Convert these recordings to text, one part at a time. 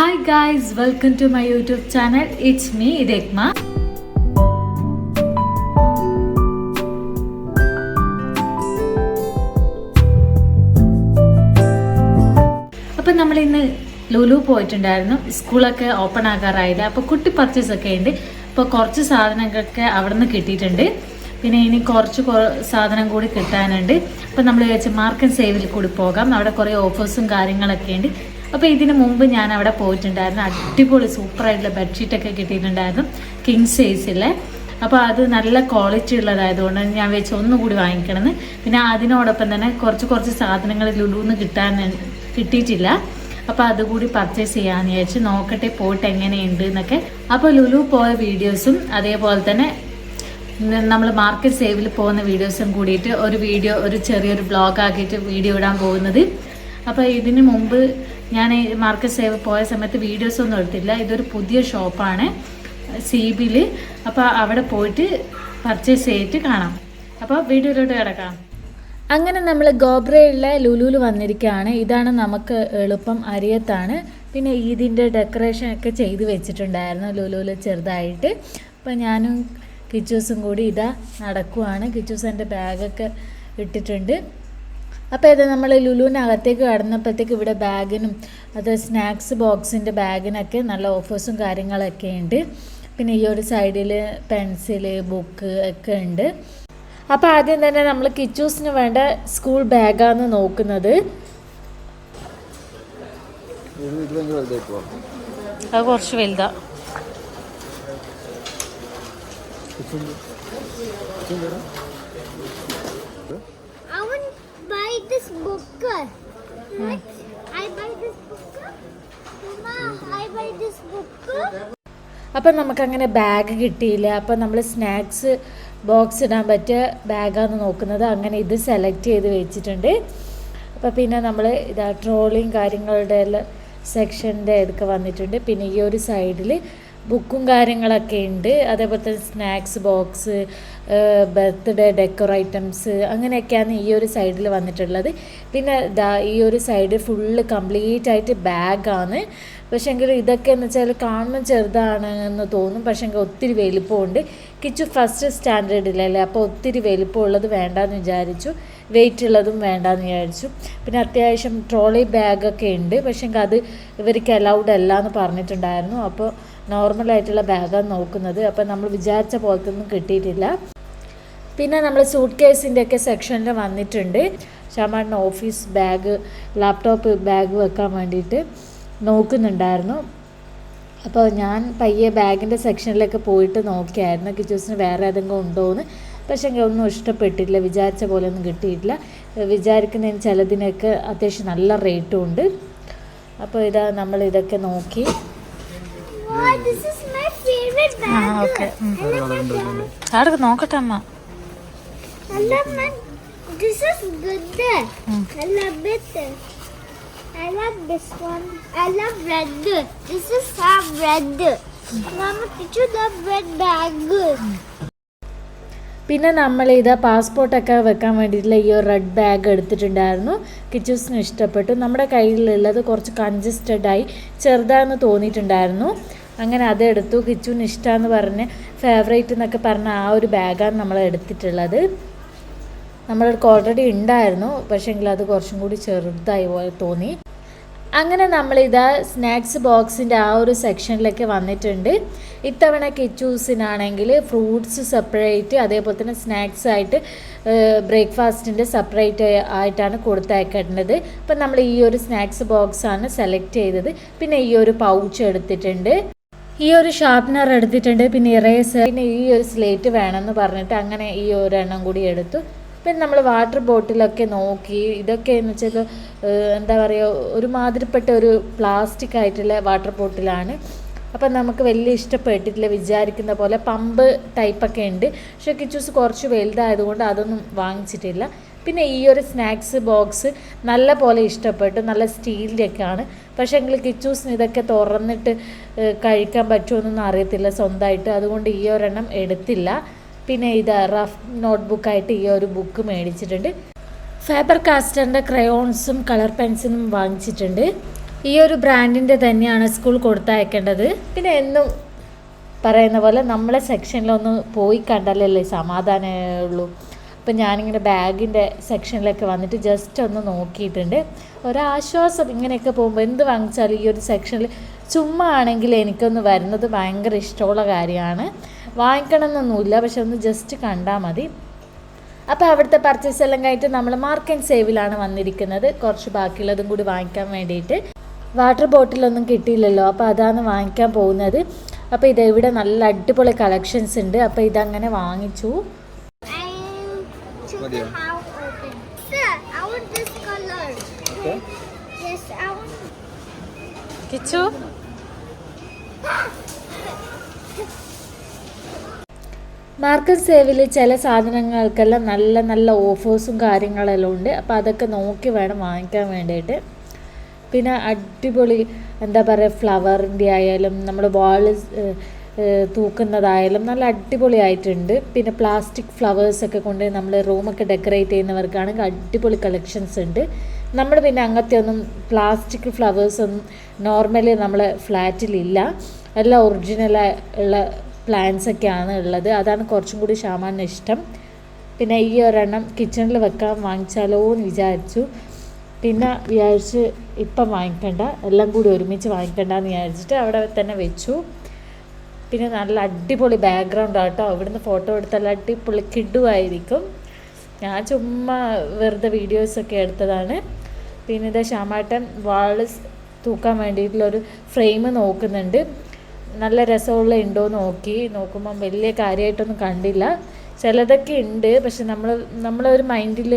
Hi guys welcome to my YouTube channel it's me Ragma അപ്പം നമ്മൾ ഇന്ന് ലുലു പോയിട്ടുണ്ടായിരുന്നു. സ്കൂളൊക്കെ ഓപ്പൺ ആകാറായില്ല? അപ്പോൾ കുട്ടി പർച്ചേസ് ഒക്കെ ഉണ്ട്. അപ്പോൾ കുറച്ച് സാധനങ്ങളൊക്കെ അവിടെ നിന്ന് കിട്ടിയിട്ടുണ്ട്. പിന്നെ ഇനി കുറച്ച് സാധനം കൂടി കിട്ടാനുണ്ട്. അപ്പം നമ്മൾ വിചാരിച്ച മാർക്ക് ആൻഡ് സേവിൽ കൂടി പോകാം. അവിടെ കുറേ ഓഫേഴ്സും കാര്യങ്ങളൊക്കെ ഉണ്ട്. അപ്പോൾ ഇതിനു മുമ്പ് ഞാൻ അവിടെ പോയിട്ടുണ്ടായിരുന്നു. അടിപൊളി സൂപ്പർ ആയിട്ടുള്ള സൂപ്പറായിട്ടുള്ള ബെഡ്ഷീറ്റൊക്കെ കിട്ടിയിട്ടുണ്ടായിരുന്നു കിങ് സൈസിലെ അപ്പോൾ അത് നല്ല ക്വാളിറ്റി ഉള്ളതായതുകൊണ്ട് ഞാൻ വെച്ച് ഒന്നുകൂടി വാങ്ങിക്കണമെന്ന്. പിന്നെ അതിനോടൊപ്പം തന്നെ കുറച്ച് കുറച്ച് സാധനങ്ങൾ ലുലുന്ന് കിട്ടാൻ കിട്ടിയിട്ടില്ല. അപ്പോൾ അതുകൂടി പർച്ചേസ് ചെയ്യാമെന്ന് വിചാരിച്ച്. നോക്കട്ടെ പോയിട്ട് എങ്ങനെയുണ്ട് എന്നൊക്കെ. അപ്പോൾ ലുലു പോയ വീഡിയോസും അതേപോലെ തന്നെ നമ്മൾ മാർക്കറ്റ് സേവിൽ പോകുന്ന വീഡിയോസും കൂടിയിട്ട് ഒരു വീഡിയോ ഒരു ചെറിയൊരു ബ്ലോഗ് ആക്കിയിട്ട് വീഡിയോ ഇടാൻ പോകുന്നത്. അപ്പോൾ ഇതിന് മുമ്പ് ഞാൻ മാർക്കറ്റ് സേവ് പോയ സമയത്ത് വീഡിയോസ് ഒന്നും എടുത്തില്ല. ഇതൊരു പുതിയ ഷോപ്പാണ് സി ബിയിൽ അപ്പോൾ അവിടെ പോയിട്ട് പർച്ചേസ് ചെയ്തിട്ട് കാണാം. അപ്പോൾ വീഡിയോയിലോട്ട് കിടക്കാം. അങ്ങനെ നമ്മൾ ഗോബ്രയിലെ ലുലുവിൽ വന്നിരിക്കുകയാണ്. ഇതാണ് നമുക്ക് എളുപ്പം അരിയത്താണ്. പിന്നെ ഈദിന്റെ ഡെക്കറേഷൻ ഒക്കെ ചെയ്ത് വെച്ചിട്ടുണ്ടായിരുന്നു ലുലുവിൽ ചെറുതായിട്ട്. അപ്പം ഞാനും കിച്ചൂസും കൂടി ഇതാ നടക്കുവാണ്. കിച്ചൂസ് എന്റെ ബാഗൊക്കെ ഇട്ടിട്ടുണ്ട്. അപ്പോൾ ഇത് നമ്മൾ ലുലുവിനകത്തേക്ക് കടന്നപ്പോഴത്തേക്ക് ഇവിടെ ബാഗിനും അത് സ്നാക്സ് ബോക്സിന്റെ ബാഗിനൊക്കെ നല്ല ഓഫേഴ്സും കാര്യങ്ങളൊക്കെ ഉണ്ട്. പിന്നെ ഈ ഒരു സൈഡിൽ പെൻസിൽ ബുക്ക് ഒക്കെ ഉണ്ട്. അപ്പോൾ ആദ്യം തന്നെ നമ്മൾ കിച്ചൂസിന് വേണ്ട സ്കൂൾ ബാഗാണ് നോക്കുന്നത്. അത് കുറച്ച് വലുതാ. I want to buy this book. What? I buy this book. Mama, I buy this book. അപ്പം നമുക്കങ്ങനെ ബാഗ് കിട്ടിയില്ല അപ്പം നമ്മൾ സ്നാക്സ് ബോക്സ് ഇടാൻ പറ്റിയ ബാഗാണ് നോക്കുന്നത് അങ്ങനെ ഇത് സെലക്ട് ചെയ്ത് വെച്ചിട്ടുണ്ട് അപ്പോൾ പിന്നെ നമ്മൾ ഇതാ ട്രോളിയും കാര്യങ്ങളുടെ എല്ലാം സെക്ഷന്റെ ഇതൊക്കെ വന്നിട്ടുണ്ട് പിന്നെ ഈ ഒരു സൈഡിൽ ബുക്കും കാര്യങ്ങളൊക്കെ ഉണ്ട് അതേപോലെ തന്നെ snacks box birthday decor items അങ്ങനെയൊക്കെയാണ് ഈ ഒരു സൈഡിൽ വന്നിട്ടുള്ളത്. പിന്നെ ഈ ഒരു സൈഡ് ഫുള്ള് കംപ്ലീറ്റ് ആയിട്ട് ബാഗാണ് പക്ഷേങ്കിൽ ഇതൊക്കെ എന്ന് വെച്ചാൽ കാണുമ്പോൾ ചെറുതാണ് എന്ന് തോന്നും. പക്ഷേങ്കിൽ ഒത്തിരി വലിപ്പമുണ്ട്. കിച്ചു ഫസ്റ്റ് സ്റ്റാൻഡേർഡിലല്ലേ അപ്പോൾ ഒത്തിരി വലിപ്പമുള്ളത് വേണ്ടാന്ന് വിചാരിച്ചു. വെയിറ്റ് ഉള്ളതും വേണ്ടാന്ന് വിചാരിച്ചു. പിന്നെ അത്യാവശ്യം ട്രോളി ബാഗൊക്കെ ഉണ്ട്. പക്ഷേങ്കിൽ അത് ഇവർക്ക് അലൗഡ് അല്ല എന്ന് പറഞ്ഞിട്ടുണ്ടായിരുന്നു. അപ്പോൾ നോർമലായിട്ടുള്ള ബാഗാണ് നോക്കുന്നത്. അപ്പോൾ നമ്മൾ വിചാരിച്ച പോലത്തെ ഒന്നും കിട്ടിയിട്ടില്ല. പിന്നെ നമ്മൾ സൂട്ട് കേസിന്റെ ഒക്കെ സെക്ഷനിൽ വന്നിട്ടുണ്ട്. ഷമാണിന് ഓഫീസ് ബാഗ് ലാപ്ടോപ്പ് ബാഗ് വെക്കാൻ വേണ്ടിയിട്ട് നോക്കുന്നുണ്ടായിരുന്നു. അപ്പോൾ ഞാൻ പയ്യെ ബാഗിന്റെ സെക്ഷനിലേക്ക് പോയിട്ട് നോക്കിയായിരുന്നു. കിച്ചൂസിന് വേറെ ഏതെങ്കിലും ഉണ്ടോ എന്ന് പക്ഷേ എനിക്ക് ഒന്നും ഇഷ്ടപ്പെട്ടിട്ടില്ല. വിചാരിച്ച പോലെ ഒന്നും കിട്ടിയിട്ടില്ല. വിചാരിക്കുന്നതിന് ചിലതിനൊക്കെ അത്യാവശ്യം നല്ല റേറ്റും ഉണ്ട്. അപ്പോൾ ഇതാ നമ്മൾ ഇതൊക്കെ നോക്കി. അവിടെ നോക്കട്ടെ അമ്മ I love my. This is good. I love it. I love this one. I love red. This is have red. Mama, did you love red bag? പിന്നെ നമ്മൾ ഇത് പാസ്പോർട്ടൊക്കെ വെക്കാൻ വേണ്ടിയിട്ടുള്ള ഈ ഒരു റെഡ് ബാഗ് എടുത്തിട്ടുണ്ടായിരുന്നു കിച്ചൂസിന് ഇഷ്ടപ്പെട്ടു നമ്മുടെ കയ്യിലുള്ളത് കുറച്ച് കൺജസ്റ്റഡ് ആയി ചെറുതാന്ന് തോന്നിയിട്ടുണ്ടായിരുന്നു അങ്ങനെ അതെടുത്തു. കിച്ചുവിന് ഇഷ്ടമെന്ന് പറഞ്ഞ് ഫേവറേറ്റ് എന്നൊക്കെ പറഞ്ഞ ആ ഒരു ബാഗാണ് നമ്മൾ എടുത്തിട്ടുള്ളത്. നമ്മളടുക്ക് ഓൾറെഡി ഉണ്ടായിരുന്നു. പക്ഷേങ്കിൽ അത് കുറച്ചും കൂടി ചെറുതായി പോലെ തോന്നി. അങ്ങനെ നമ്മളിതാ സ്നാക്സ് ബോക്സിന്റെ ആ ഒരു സെക്ഷനിലേക്ക് വന്നിട്ടുണ്ട്. ഇത്തവണ കിച്ചൂസിനാണെങ്കിൽ ഫ്രൂട്ട്സ് സെപ്പറേറ്റ് അതേപോലെ തന്നെ സ്നാക്സ് ആയിട്ട് ബ്രേക്ക്ഫാസ്റ്റിന്റെ സെപ്പറേറ്റ് ആയിട്ടാണ് കൊടുത്തയക്കേണ്ടത് അപ്പം നമ്മൾ ഈ ഒരു സ്നാക്സ് ബോക്സാണ് സെലക്ട് ചെയ്തത്. പിന്നെ ഈ ഒരു പൗച്ച് എടുത്തിട്ടുണ്ട്. ഈ ഒരു ഷാർപ്നർ എടുത്തിട്ടുണ്ട്. പിന്നെ ഇറേസർ പിന്നെ ഈ ഒരു സ്ലേറ്റ് വേണമെന്ന് പറഞ്ഞിട്ട് അങ്ങനെ ഈ ഒരെണ്ണം കൂടി എടുത്തു. പിന്നെ നമ്മൾ വാട്ടർ ബോട്ടിലൊക്കെ നോക്കി. ഇതൊക്കെ എന്ന് വെച്ചാൽ എന്താ പറയുക ഒരുമാതിരിപ്പെട്ട ഒരു പ്ലാസ്റ്റിക് ആയിട്ടുള്ള വാട്ടർ ബോട്ടിലാണ് അപ്പം നമുക്ക് വലിയ ഇഷ്ടപ്പെട്ടിട്ടില്ല. വിചാരിക്കുന്ന പോലെ പമ്പ് ടൈപ്പൊക്കെ ഉണ്ട്. പക്ഷേ കിച്ചൂസ് കുറച്ച് വലുതായതുകൊണ്ട് അതൊന്നും വാങ്ങിച്ചിട്ടില്ല. പിന്നെ ഈ ഒരു സ്നാക്സ് ബോക്സ് നല്ല പോലെ ഇഷ്ടപ്പെട്ടു. നല്ല സ്റ്റീലിന്റെയൊക്കെയാണ്. പക്ഷേ എങ്കിൽ കിച്ചൂസിന് ഇതൊക്കെ തുറന്നിട്ട് കഴിക്കാൻ പറ്റുമെന്നൊന്നും അറിയത്തില്ല സ്വന്തമായിട്ട്. അതുകൊണ്ട് ഈ ഒരെണ്ണം എടുത്തില്ല. പിന്നെ ഇത് റഫ് നോട്ട്ബുക്കായിട്ട് ഈ ഒരു ബുക്ക് മേടിച്ചിട്ടുണ്ട്. ഫാബർ കാസ്റ്ററിന്റെ ക്രയോൺസും കളർ പെൻസിലും വാങ്ങിച്ചിട്ടുണ്ട്. ഈ ഒരു ബ്രാൻഡിന്റെ തന്നെയാണ് സ്കൂൾ കൊടുത്തയക്കേണ്ടത്. പിന്നെ എന്നും പറയുന്ന പോലെ നമ്മളെ സെക്ഷനിലൊന്ന് പോയി കണ്ടാലല്ലേ സമാധാനമുള്ളൂ അപ്പം ഞാനിങ്ങനെ ബാഗിന്റെ സെക്ഷനിലൊക്കെ വന്നിട്ട് ജസ്റ്റ് ഒന്ന് നോക്കിയിട്ടുണ്ട്. ഒരാശ്വാസം ഇങ്ങനെയൊക്കെ പോകുമ്പോൾ എന്ത് വാങ്ങിച്ചാലും ഈ ഒരു സെക്ഷനിൽ ചുമ്മാ ആണെങ്കിൽ എനിക്കൊന്ന് വരുന്നത് ഭയങ്കര ഇഷ്ടമുള്ള കാര്യമാണ്. വാങ്ങിക്കണം എന്നൊന്നുമില്ല പക്ഷെ ഒന്ന് ജസ്റ്റ് കണ്ടാൽ മതി. അപ്പോൾ അവിടുത്തെ പർച്ചേസ് എല്ലാം കഴിഞ്ഞിട്ട് നമ്മൾ മാർക്ക് ആൻഡ് സേവിലാണ് വന്നിരിക്കുന്നത്. കുറച്ച് ബാക്കിയുള്ളതും കൂടി വാങ്ങിക്കാൻ വേണ്ടിയിട്ട്. വാട്ടർ ബോട്ടിലൊന്നും കിട്ടിയില്ലല്ലോ അപ്പോൾ അതാണ് വാങ്ങിക്കാൻ പോകുന്നത്. അപ്പോൾ ഇത് ഇവിടെ നല്ല അടിപൊളി കളക്ഷൻസ് ഉണ്ട്. അപ്പോൾ ഇതങ്ങനെ വാങ്ങിച്ചു. Maria. how open. Sir, I want this color. Okay. Yes, I want. Kichu market സേവിൽ ചില സാധനങ്ങൾക്കെല്ലാം നല്ല നല്ല ഓഫേഴ്സും കാര്യങ്ങളെല്ലാം ഉണ്ട് അപ്പോൾ അതൊക്കെ നോക്കി വേണം വാങ്ങിക്കാൻ വേണ്ടിയിട്ട് പിന്നെ അടിപൊളി എന്താ പറയുക ഫ്ലവറിന്റെ ആയാലും നമ്മുടെ വാൾ തൂക്കുന്നതായാലും നല്ല അടിപൊളിയായിട്ടുണ്ട്. പിന്നെ പ്ലാസ്റ്റിക് ഫ്ലവേഴ്സൊക്കെ കൊണ്ട് നമ്മൾ റൂമൊക്കെ ഡെക്കറേറ്റ് ചെയ്യുന്നവർക്കാണെങ്കിൽ അടിപൊളി കളക്ഷൻസ് ഉണ്ട്. നമ്മൾ പിന്നെ അങ്ങനത്തെ ഒന്നും പ്ലാസ്റ്റിക് ഫ്ലവേഴ്സ് ഒന്നും നോർമലി നമ്മളെ ഫ്ലാറ്റിലില്ല എല്ലാം ഒറിജിനൽ ഉള്ള പ്ലാന്റ്സ് ഒക്കെയാണ് ഉള്ളത്. അതാണ് കുറച്ചും കൂടി ഷാമാന് ഇഷ്ടം. പിന്നെ ഈ ഒരെണ്ണം കിച്ചണിൽ വെക്കാൻ വാങ്ങിച്ചാലോ എന്ന് വിചാരിച്ചു. പിന്നെ വിചാരിച്ച് ഇപ്പം വാങ്ങിക്കണ്ട. എല്ലാം കൂടി ഒരുമിച്ച് വാങ്ങിക്കണ്ട എന്ന് വിചാരിച്ചിട്ട് അവിടെ തന്നെ വെച്ചു. പിന്നെ നല്ല അടിപൊളി ബാക്ക്ഗ്രൗണ്ട് ആട്ടോ. ഇവിടുന്ന് ഫോട്ടോ എടുത്താൽ അടിപൊളി കിഡുമായിരിക്കും ഞാൻ ചുമ്മാ വെറുതെ വീഡിയോസൊക്കെ എടുത്തതാണ്. പിന്നെ ഇത് ശ്യാമാട്ടൻ വാൾ തൂക്കാൻ വേണ്ടിയിട്ടുള്ളൊരു ഫ്രെയിം നോക്കുന്നുണ്ട്. നല്ല രസമുള്ള ഉണ്ടോ നോക്കി. നോക്കുമ്പം വലിയ കാര്യമായിട്ടൊന്നും കണ്ടില്ല. ചിലതൊക്കെ ഉണ്ട്. പക്ഷെ നമ്മൾ നമ്മളൊരു മൈൻഡിൽ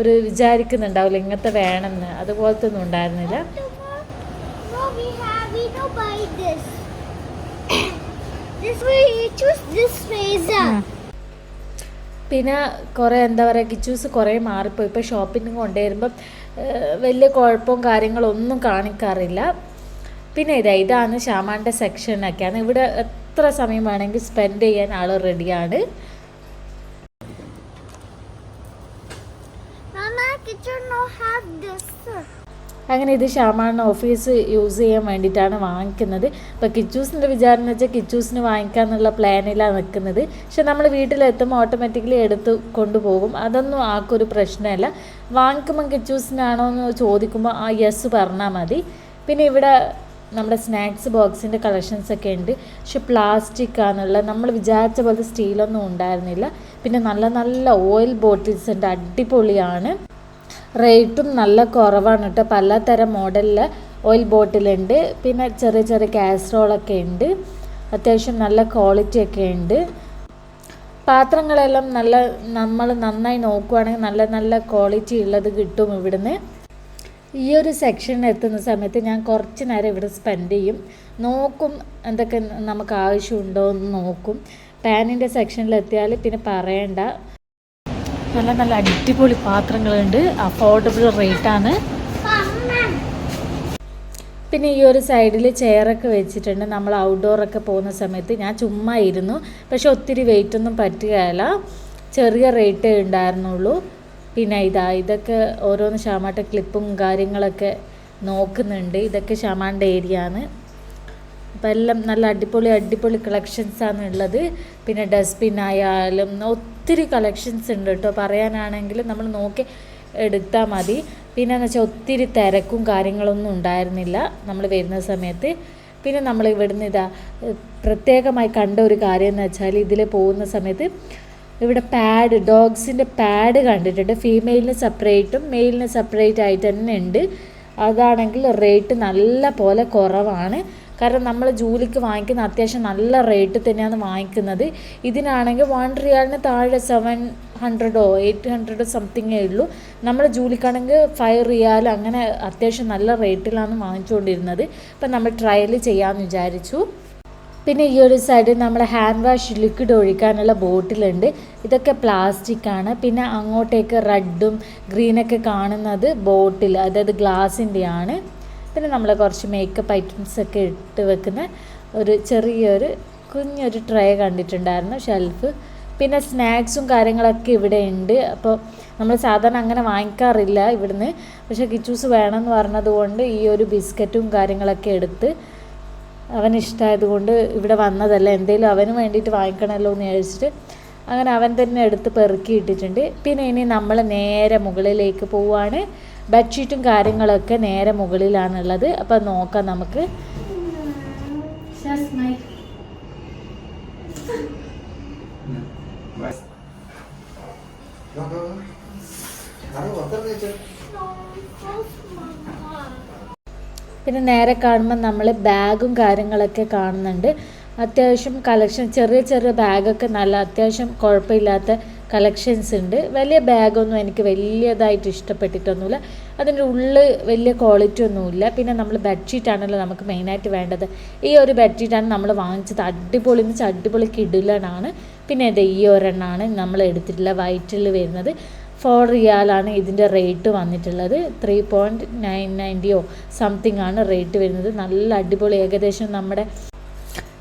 ഒരു വിചാരിക്കുന്നുണ്ടാവില്ല ഇങ്ങനത്തെ വേണമെന്ന്. അതുപോലത്തെ ഒന്നും ഉണ്ടായിരുന്നില്ല No, we have. We no buy this. this way you choose this razor. പിന്നെ കുറേ എന്താ പറയുക കിച്ചൂസ് കുറേ മാറിപ്പോയി. ഇപ്പോൾ ഷോപ്പിംഗ് കൊണ്ടുവരുമ്പം വലിയ കുഴപ്പവും കാര്യങ്ങളൊന്നും കാണിക്കാറില്ല. പിന്നെ ഇതാ ഇതാണ് ഷാമാന്റെ സെക്ഷനൊക്കെയാണ് ഇവിടെ എത്ര സമയം വേണമെങ്കിൽ സ്പെൻഡ് ചെയ്യാൻ ആൾ റെഡിയാണ് Mama, kitchen no have this. അങ്ങനെ ഇത് ഷാമാണ് ഓഫീസ് യൂസ് ചെയ്യാൻ വേണ്ടിയിട്ടാണ് വാങ്ങിക്കുന്നത്. ഇപ്പോൾ കിച്ചൂസിന്റെ വിചാരം എന്ന് വെച്ചാൽ കിച്ചൂസിന് വാങ്ങിക്കാന്നുള്ള പ്ലാനിലാണ് നിൽക്കുന്നത് പക്ഷെ നമ്മൾ വീട്ടിലെത്തുമ്പോൾ ഓട്ടോമാറ്റിക്കലി എടുത്ത് കൊണ്ടുപോകും. അതൊന്നും ആക്കൊരു പ്രശ്നമല്ല വാങ്ങിക്കുമ്പോൾ കിച്ചൂസിനാണോ എന്ന് ചോദിക്കുമ്പോൾ ആ യെസ് പറഞ്ഞാൽ മതി. പിന്നെ ഇവിടെ നമ്മുടെ സ്നാക്സ് ബോക്സിന്റെ കളക്ഷൻസ് ഒക്കെ ഉണ്ട്. പക്ഷെ പ്ലാസ്റ്റിക് ആണുള്ള നമ്മൾ വിചാരിച്ച പോലത്തെ സ്റ്റീലൊന്നും ഉണ്ടായിരുന്നില്ല. പിന്നെ നല്ല നല്ല ഓയിൽ ബോട്ടിൽസ് ഉണ്ട്. അടിപൊളിയാണ്. റേറ്റും നല്ല കുറവാണ് കേട്ടോ പലതരം മോഡലിൽ ഓയിൽ ബോട്ടിലുണ്ട്. പിന്നെ ചെറിയ ചെറിയ കാസറോളൊക്കെ ഉണ്ട്. അത്യാവശ്യം നല്ല ക്വാളിറ്റി ഒക്കെ ഉണ്ട്. പാത്രങ്ങളെല്ലാം നല്ല നമ്മൾ നന്നായി നോക്കുവാണെങ്കിൽ നല്ല നല്ല ക്വാളിറ്റി ഉള്ളത് കിട്ടും ഇവിടുന്ന്. ഈ ഒരു സെക്ഷനിൽ എത്തുന്ന സമയത്ത് ഞാൻ കുറച്ച് നേരം ഇവിടെ സ്പെൻഡ് ചെയ്യും. നോക്കും എന്തൊക്കെ നമുക്ക് ആവശ്യമുണ്ടോ എന്ന് നോക്കും. പാനിന്റെ സെക്ഷനിൽ എത്തിയാൽ പിന്നെ പറയണ്ട. നല്ല നല്ല അടിപൊളി പാത്രങ്ങളുണ്ട്. അഫോർഡബിൾ റേറ്റാണ് പിന്നെ ഈ ഒരു സൈഡിൽ ചെയറൊക്കെ വെച്ചിട്ടുണ്ട്. നമ്മൾ ഔട്ട്ഡോറൊക്കെ പോകുന്ന സമയത്ത് ഞാൻ ചുമ്മാ ഇരുന്നു. പക്ഷെ ഒത്തിരി വെയിറ്റ് ഒന്നും പറ്റുകയല്ല. ചെറിയ റേറ്റ് ഉണ്ടായിരുന്നുള്ളൂ. പിന്നെ ഇതാ ഇതൊക്കെ ഓരോന്ന് ഷാമാട്ട ക്ലിപ്പും കാര്യങ്ങളൊക്കെ നോക്കുന്നുണ്ട്. ഇതൊക്കെ ഷാമാന്റെ ഏരിയ ആണ്. അപ്പം എല്ലാം നല്ല അടിപൊളി അടിപൊളി കളക്ഷൻസാണ് ഉള്ളത്. പിന്നെ ഡസ്റ്റ്ബിൻ ആയാലും ഒത്തിരി കളക്ഷൻസ് ഉണ്ട് കേട്ടോ. പറയാനാണെങ്കിൽ നമ്മൾ നോക്കി എടുത്താൽ മതി. പിന്നെ എന്ന് വെച്ചാൽ ഒത്തിരി തിരക്കും കാര്യങ്ങളൊന്നും ഉണ്ടായിരുന്നില്ല നമ്മൾ വരുന്ന സമയത്ത്. പിന്നെ നമ്മൾ ഇവിടുന്ന് ഇതാ പ്രത്യേകമായി കണ്ട ഒരു കാര്യം എന്ന് വെച്ചാൽ ഇതിൽ പോകുന്ന സമയത്ത് ഇവിടെ പാഡ് ഡോഗ്സിന്റെ പാഡ് കണ്ടിട്ടുണ്ട്. ഫീമെയിലിന് സെപ്പറേറ്റും മെയിലിന് സെപ്പറേറ്റ് ആയിട്ട് തന്നെ ഉണ്ട്. അതാണെങ്കിൽ റേറ്റ് നല്ല പോലെ കുറവാണ്. കാരണം നമ്മൾ ജൂലിക്ക് വാങ്ങിക്കുന്ന അത്യാവശ്യം നല്ല റേറ്റ് തന്നെയാണ് വാങ്ങിക്കുന്നത്. ഇതിനാണെങ്കിൽ വൺ റിയാലിന് താഴെ സെവൻ ഹൺഡ്രഡോ എയ്റ്റ് ഹൺഡ്രഡോ സംതിങ്ങേ ഉള്ളൂ. നമ്മൾ ജൂലിക്കാണെങ്കിൽ ഫൈവ് റിയാൽ അങ്ങനെ അത്യാവശ്യം നല്ല റേറ്റിലാണ് വാങ്ങിച്ചുകൊണ്ടിരുന്നത് അപ്പം നമ്മൾ ട്രയൽ ചെയ്യാമെന്ന് വിചാരിച്ചു. പിന്നെ ഈ ഒരു സൈഡിൽ നമ്മൾ ഹാൻഡ് വാഷ് ലിക്വിഡ് ഒഴിക്കാനുള്ള ബോട്ടിലുണ്ട്. ഇതൊക്കെ പ്ലാസ്റ്റിക് ആണ്. പിന്നെ അങ്ങോട്ടേക്ക് റെഡും ഗ്രീനൊക്കെ കാണുന്നത് ബോട്ടിൽ അതായത് ഗ്ലാസിന്റെ ആണ് പിന്നെ നമ്മൾ കുറച്ച് മേക്കപ്പ് ഐറ്റംസ് ഒക്കെ ഇട്ട് വെക്കുന്ന ഒരു ചെറിയൊരു കുഞ്ഞൊരു ട്രേ കണ്ടിട്ടുണ്ടായിരുന്നു ഷെൽഫ് പിന്നെ സ്നാക്സും കാര്യങ്ങളൊക്കെ ഇവിടെ ഉണ്ട്. അപ്പോൾ നമ്മൾ സാധാരണ അങ്ങനെ വാങ്ങിക്കാറില്ല ഇവിടുന്ന്. പക്ഷേ കിച്ചൂസ് വേണമെന്ന് പറഞ്ഞതുകൊണ്ട് ഈ ഒരു ബിസ്ക്കറ്റും കാര്യങ്ങളൊക്കെ എടുത്ത് അവന് ഇഷ്ടമായതുകൊണ്ട് ഇവിടെ വന്നതല്ല. എന്തെങ്കിലും അവന് വേണ്ടിയിട്ട് വാങ്ങിക്കണമല്ലോ എന്ന് വിചാരിച്ചിട്ട് അങ്ങനെ അവൻ തന്നെ എടുത്ത് പെറുക്കി ഇട്ടിട്ടുണ്ട്. പിന്നെ ഇനി നമ്മൾ നേരെ മുകളിലേക്ക് പോവുകയാണ് ബെഡ്ഷീറ്റും കാര്യങ്ങളൊക്കെ നേരെ മുകളിലാണുള്ളത്. അപ്പം നോക്കാം നമുക്ക്. പിന്നെ നേരെ കാണുമ്പോൾ നമ്മൾ ബാഗും കാര്യങ്ങളൊക്കെ കാണുന്നുണ്ട്. അത്യാവശ്യം കളക്ഷൻ ചെറിയ ചെറിയ ബാഗൊക്കെ നല്ല അത്യാവശ്യം കുഴപ്പമില്ലാത്ത കളക്ഷൻസ് ഉണ്ട്. വലിയ ബാഗൊന്നും എനിക്ക് വലിയതായിട്ട് ഇഷ്ടപ്പെട്ടിട്ടൊന്നുമില്ല. അതിന്റെ ഉള്ളിൽ വലിയ ക്വാളിറ്റി ഒന്നുമില്ല. പിന്നെ നമ്മൾ ബെഡ്ഷീറ്റ് ആണല്ലോ നമുക്ക് മെയിനായിട്ട് വേണ്ടത്. ഈ ഒരു ബെഡ്ഷീറ്റാണ് നമ്മൾ വാങ്ങിച്ചത്. അടിപൊളി വെച്ചാൽ അടിപൊളി കിടിലനാണ്. പിന്നെ ഇത് ഈ ഒരെണ്ണമാണ് നമ്മൾ എടുത്തിട്ടുള്ള വൈറ്റിൽ വരുന്നത്. ഫോർ റിയാലാണ് ഇതിന്റെ റേറ്റ് വന്നിട്ടുള്ളത്. ത്രീ പോയിന്റ് നയൻ നയന്റിയോ സംതിങ് ആണ് റേറ്റ് വരുന്നത്. നല്ല അടിപൊളി ഏകദേശം നമ്മുടെ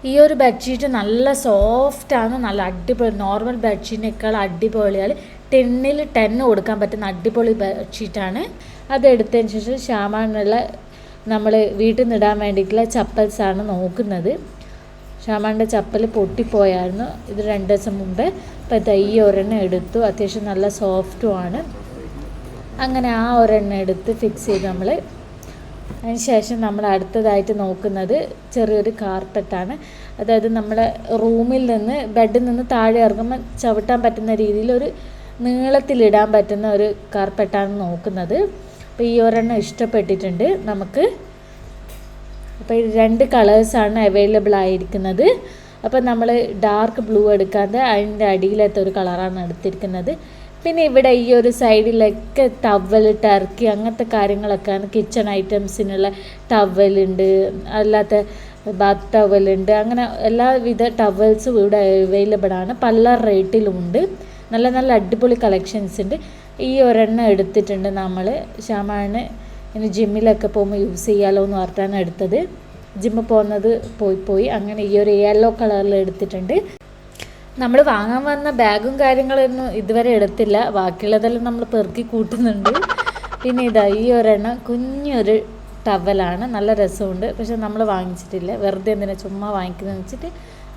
ഈ ഒരു ബെഡ്ഷീറ്റ് നല്ല സോഫ്റ്റാണ് നല്ല അടിപൊളി നോർമൽ ബെഡ്ഷീറ്റിനേക്കാൾ അടിപൊളിയാണ് ടെന്നിൽ ടെൻ കൊടുക്കാൻ പറ്റുന്ന അടിപൊളി ബെഡ്ഷീറ്റാണ് അത് എടുത്തതിന് ശേഷം ഷാമാനുള്ള നമ്മൾ വീട്ടിൽ നിടാൻ വേണ്ടിയിട്ടുള്ള ചപ്പൽസാണ് നോക്കുന്നത്. ഷാമാന്റെ ചപ്പൽ പൊട്ടിപ്പോയായിരുന്നു ഇത് രണ്ട് ദിവസം മുമ്പേ. അപ്പോൾ ഈ ഒരെണ്ണം എടുത്തു. അത്യാവശ്യം നല്ല സോഫ്റ്റുമാണ് അങ്ങനെ ആ ഒരെണ്ണം എടുത്ത് ഫിക്സ് ചെയ്ത് നമ്മൾ അതിന് ശേഷം നമ്മൾ അടുത്തതായിട്ട് നോക്കുന്നത് ചെറിയൊരു കാർപ്പറ്റാണ്. അതായത് നമ്മുടെ റൂമിൽ നിന്ന് ബെഡിൽ നിന്ന് താഴെ ഇറങ്ങുമ്പോൾ ചവിട്ടാൻ പറ്റുന്ന രീതിയിൽ ഒരു നീളത്തിലിടാൻ പറ്റുന്ന ഒരു കാർപ്പറ്റാണ് നോക്കുന്നത്. അപ്പോൾ ഈ ഒരെണ്ണം ഇഷ്ടപ്പെട്ടിട്ടുണ്ട് നമുക്ക്. അപ്പോൾ രണ്ട് കളേഴ്സാണ് അവൈലബിൾ ആയിരിക്കുന്നത്. അപ്പോൾ നമ്മൾ ഡാർക്ക് ബ്ലൂ എടുക്കാതെ അതിന്റെ അടിയിലത്തെ ഒരു കളറാണ് എടുത്തിരിക്കുന്നത്. പിന്നെ ഇവിടെ ഈ ഒരു സൈഡിലൊക്കെ ടവൽ ടർക്കി അങ്ങനത്തെ കാര്യങ്ങളൊക്കെയാണ് കിച്ചൺ ഐറ്റംസിനുള്ള ടവലുണ്ട് അല്ലാത്ത ബാത്ത് ടവലുണ്ട് അങ്ങനെ എല്ലാവിധ ടവൽസും ഇവിടെ അവൈലബിൾ ആണ്. പല റേറ്റിലുമുണ്ട് നല്ല നല്ല അടിപൊളി കളക്ഷൻസ് ഉണ്ട്. ഈ ഒരെണ്ണം എടുത്തിട്ടുണ്ട് നമ്മൾ ശ്യാമാണ് ഇനി ജിമ്മിലൊക്കെ പോകുമ്പോൾ യൂസ് ചെയ്യാമല്ലോ എന്ന് പറഞ്ഞിട്ടാണ് എടുത്തത്. ജിമ്മിൽ പോകുന്നത് പോയി പോയി. അങ്ങനെ ഈ ഒരു യെല്ലോ കളറിൽ എടുത്തിട്ടുണ്ട്. നമ്മൾ വാങ്ങാൻ വന്ന ബാഗും കാര്യങ്ങളൊന്നും ഇതുവരെ എടുത്തില്ല. ബാക്കിയുള്ളതെല്ലാം നമ്മൾ പെറുക്കി കൂട്ടുന്നുണ്ട്. പിന്നെ ഇതാ ഈ ഒരെണ്ണം കുഞ്ഞൊരു ടവലാണ്. നല്ല രസമുണ്ട്. പക്ഷെ നമ്മൾ വാങ്ങിച്ചിട്ടില്ല. വെറുതെ എന്തിനാ ചുമ്മാ വാങ്ങിക്കുന്നതെന്ന് വെച്ചിട്ട്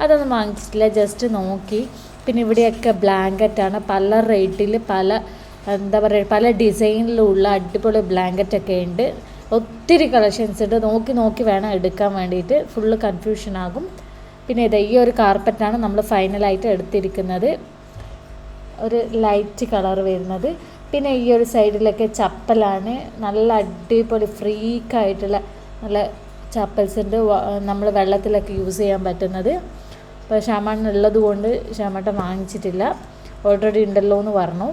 അതൊന്നും വാങ്ങിച്ചിട്ടില്ല. ജസ്റ്റ് നോക്കി. പിന്നെ ഇവിടെയൊക്കെ ബ്ലാങ്കറ്റാണ്. പല റേറ്റിൽ പല എന്താ പറയുക പല ഡിസൈനിലുള്ള അടിപൊളി ബ്ലാങ്കറ്റൊക്കെ ഉണ്ട്. ഒത്തിരി കളക്ഷൻസ് ഉണ്ട്. നോക്കി നോക്കി വേണം എടുക്കാൻ വേണ്ടിയിട്ട്. ഫുള്ള് കൺഫ്യൂഷൻ ആകും. പിന്നെ ഇത് ഈ ഒരു കാർപ്പറ്റാണ് നമ്മൾ ഫൈനലായിട്ട് എടുത്തിരിക്കുന്നത്. ഒരു ലൈറ്റ് കളർ വരുന്നത്. പിന്നെ ഈ ഒരു സൈഡിലൊക്കെ ചപ്പലാണ്. നല്ല അടിപൊളി ഫ്രീക്കായിട്ടുള്ള നല്ല ചപ്പൽസിന്റെ നമ്മൾ വെള്ളത്തിലൊക്കെ യൂസ് ചെയ്യാൻ പറ്റുന്നത്. അപ്പോൾ ഷാമാൻ ഉള്ളത് കൊണ്ട് ഷാമാട്ടൻ വാങ്ങിച്ചിട്ടില്ല. ഓൾറെഡി ഉണ്ടല്ലോ എന്ന് പറഞ്ഞു.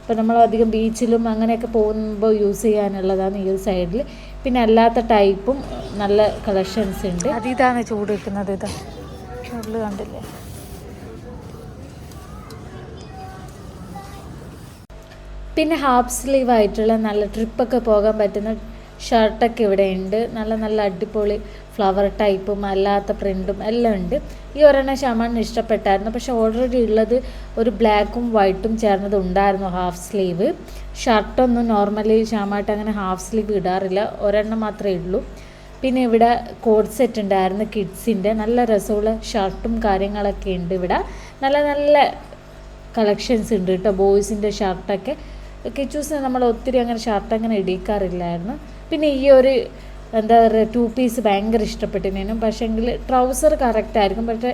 അപ്പോൾ നമ്മൾ അധികം ബീച്ചിലും അങ്ങനെയൊക്കെ പോകുമ്പോൾ യൂസ് ചെയ്യാനുള്ളതാണ് ഈ ഒരു സൈഡിൽ പിന്നെ അല്ലാത്ത ടൈപ്പും നല്ല കളക്ഷൻസ് ഉണ്ട്. അതിതാണ് ചൂട് വെക്കുന്നത് ഇതാ. ഉള്ളു കണ്ടില്ലേ? പിന്നെ ഹാഫ് സ്ലീവ് ആയിട്ടുള്ള നല്ല ട്രിപ്പൊക്കെ പോകാൻ പറ്റുന്ന ഷർട്ടൊക്കെ ഇവിടെ ഉണ്ട്. നല്ല നല്ല അടിപൊളി ഫ്ലവർ ടൈപ്പും അല്ലാത്ത പ്രിന്റും എല്ലാം ഉണ്ട്. ഈ ഒരെണ്ണം ശമാണിന് ഇഷ്ടപ്പെട്ടായിരുന്നു. പക്ഷെ ഓൾറെഡി ഉള്ളത് ഒരു ബ്ലാക്കും വൈറ്റും ചേർന്നത് ഉണ്ടായിരുന്നു ഹാഫ് സ്ലീവ് ഷർട്ടൊന്നും നോർമലി ഷാമായിട്ട് അങ്ങനെ ഹാഫ് സ്ലീവ് ഇടാറില്ല. ഒരെണ്ണം മാത്രമേ ഉള്ളൂ. പിന്നെ ഇവിടെ കോഡ് സെറ്റ് ഉണ്ടായിരുന്നു കിഡ്സിന്റെ നല്ല രസമുള്ള ഷർട്ടും കാര്യങ്ങളൊക്കെ ഉണ്ട് ഇവിടെ. നല്ല നല്ല കളക്ഷൻസ് ഉണ്ട് കേട്ടോ. ബോയ്സിന്റെ ഷർട്ടൊക്കെ കിച്ചൂസ് നമ്മൾ ഒത്തിരി അങ്ങനെ ഷർട്ട് അങ്ങനെ ഇടിക്കാറില്ലായിരുന്നു. പിന്നെ ഈ ഒരു എന്താ പറയുക ടു പീസ് ഭയങ്കര ഇഷ്ടപ്പെട്ടിനേനും പക്ഷേങ്കിൽ ട്രൗസർ കറക്റ്റ് ആയിരിക്കും. പക്ഷേ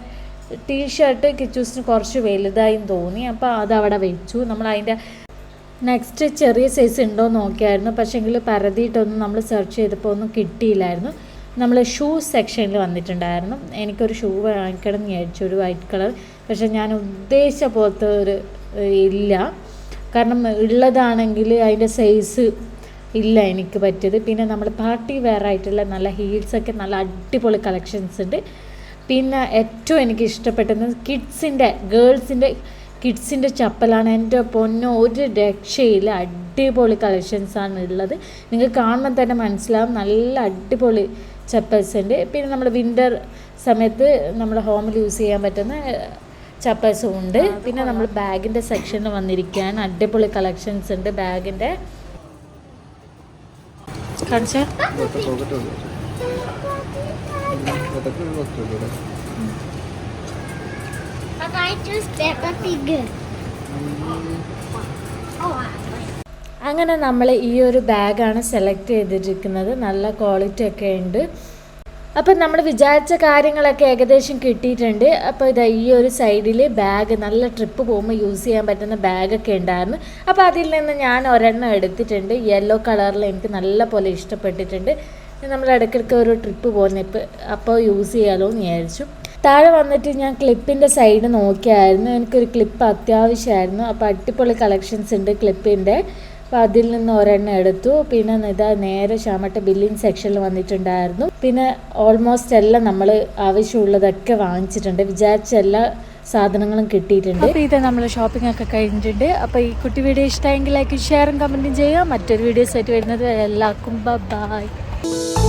ടീഷർട്ട് കിച്ചൂസിന് കുറച്ച് വലുതായും തോന്നി. അപ്പോൾ അതവിടെ വെച്ചു. നമ്മൾ അതിന്റെ നെക്സ്റ്റ് ചെറിയ സൈസ് ഉണ്ടോ നോക്കിയായിരുന്നു. പക്ഷേങ്കിൽ പരതിയിട്ടൊന്നും നമ്മൾ സെർച്ച് ചെയ്തപ്പോൾ ഒന്നും കിട്ടിയില്ലായിരുന്നു. നമ്മൾ ഷൂ സെക്ഷനിൽ വന്നിട്ടുണ്ടായിരുന്നു. എനിക്കൊരു ഷൂ വാങ്ങിക്കണം എന്ന് വിചാരിച്ചു. ഒരു വൈറ്റ് കളർ പക്ഷെ ഞാൻ ഉദ്ദേശിച്ച പോലത്തെ ഒരു ഇല്ല. കാരണം ഉള്ളതാണെങ്കിൽ അതിന്റെ സൈസ് ഇല്ല എനിക്ക് പറ്റിയത്. പിന്നെ നമ്മൾ പാർട്ടി വെയർ ആയിട്ടുള്ള നല്ല ഹീൽസൊക്കെ നല്ല അടിപൊളി കളക്ഷൻസ് ഉണ്ട്. പിന്നെ ഏറ്റവും എനിക്ക് ഇഷ്ടപ്പെട്ടത് കിഡ്സിന്റെ ഗേൾസിന്റെ കിഡ്സിന്റെ ചപ്പലാണ്. എന്റെ പൊന്നോ ഒരു രക്ഷയില്ല. അടിപൊളി കളക്ഷൻസാണ് ഉള്ളത് നിങ്ങൾ കാണുമ്പോൾ തന്നെ മനസ്സിലാവും. നല്ല അടിപൊളി ചപ്പൽസ് ഉണ്ട്. പിന്നെ നമ്മൾ വിന്റർ സമയത്ത് നമ്മൾ ഹോമിൽ യൂസ് ചെയ്യാൻ പറ്റുന്ന ചപ്പൽസും ഉണ്ട്. പിന്നെ നമ്മൾ ബാഗിന്റെ സെക്ഷനിൽ വന്നിരിക്കുകയാണ്. അടിപൊളി കളക്ഷൻസ് ഉണ്ട് ബാഗിന്റെ കാണിച്ചാ? I choose Peppa Pig. Oh, അങ്ങനെ നമ്മൾ ഈ ഒരു ബാഗാണ് സെലക്ട് ചെയ്തിരിക്കുന്നത്. നല്ല ക്വാളിറ്റി ഒക്കെ ഉണ്ട്. അപ്പം നമ്മൾ വിചാരിച്ച കാര്യങ്ങളൊക്കെ ഏകദേശം കിട്ടിയിട്ടുണ്ട്. അപ്പോൾ ഇതാ ഈ ഒരു സൈഡിൽ ബാഗ് നല്ല ട്രിപ്പ് പോകുമ്പോൾ യൂസ് ചെയ്യാൻ പറ്റുന്ന ബാഗൊക്കെ ഉണ്ടായിരുന്നു. അപ്പോൾ അതിൽ നിന്ന് ഞാൻ ഒരെണ്ണം എടുത്തിട്ടുണ്ട്. യെല്ലോ കളറിൽ എനിക്ക് നല്ല പോലെ ഇഷ്ടപ്പെട്ടിട്ടുണ്ട്. നമ്മൾ ഇടയ്ക്കിടയ്ക്ക് ഒരു ട്രിപ്പ് പോകുന്ന ഇപ്പം അപ്പോൾ യൂസ് ചെയ്യാമല്ലോ എന്ന് വിചാരിച്ചു. താഴെ വന്നിട്ട് ഞാൻ ക്ലിപ്പിന്റെ സൈഡ് നോക്കിയായിരുന്നു. എനിക്കൊരു ക്ലിപ്പ് അത്യാവശ്യമായിരുന്നു. അപ്പോൾ അടിപൊളി കളക്ഷൻസ് ഉണ്ട് ക്ലിപ്പിന്റെ അപ്പോൾ അതിൽ നിന്ന് ഒരെണ്ണം എടുത്തു. പിന്നെ ഇതാ നേരെ ഷാമട്ട ബില്ലിംഗ് സെക്ഷനിൽ വന്നിട്ടുണ്ടായിരുന്നു. പിന്നെ ഓൾമോസ്റ്റ് എല്ലാം നമ്മൾ ആവശ്യമുള്ളതൊക്കെ വാങ്ങിച്ചിട്ടുണ്ട്. വിചാരിച്ച എല്ലാ സാധനങ്ങളും കിട്ടിയിട്ടുണ്ട്. അപ്പോൾ ഇത് നമ്മൾ ഷോപ്പിംഗ് ഒക്കെ കഴിഞ്ഞിട്ടുണ്ട്. അപ്പോൾ ഈ കുട്ടി വീഡിയോ ഇഷ്ടമെങ്കിൽ ലൈക്ക് ഷെയറും കമന്റും ചെയ്യുക. മറ്റൊരു വീഡിയോസ് ആയിട്ട് വരുന്നത് എല്ലാവർക്കും ബൈ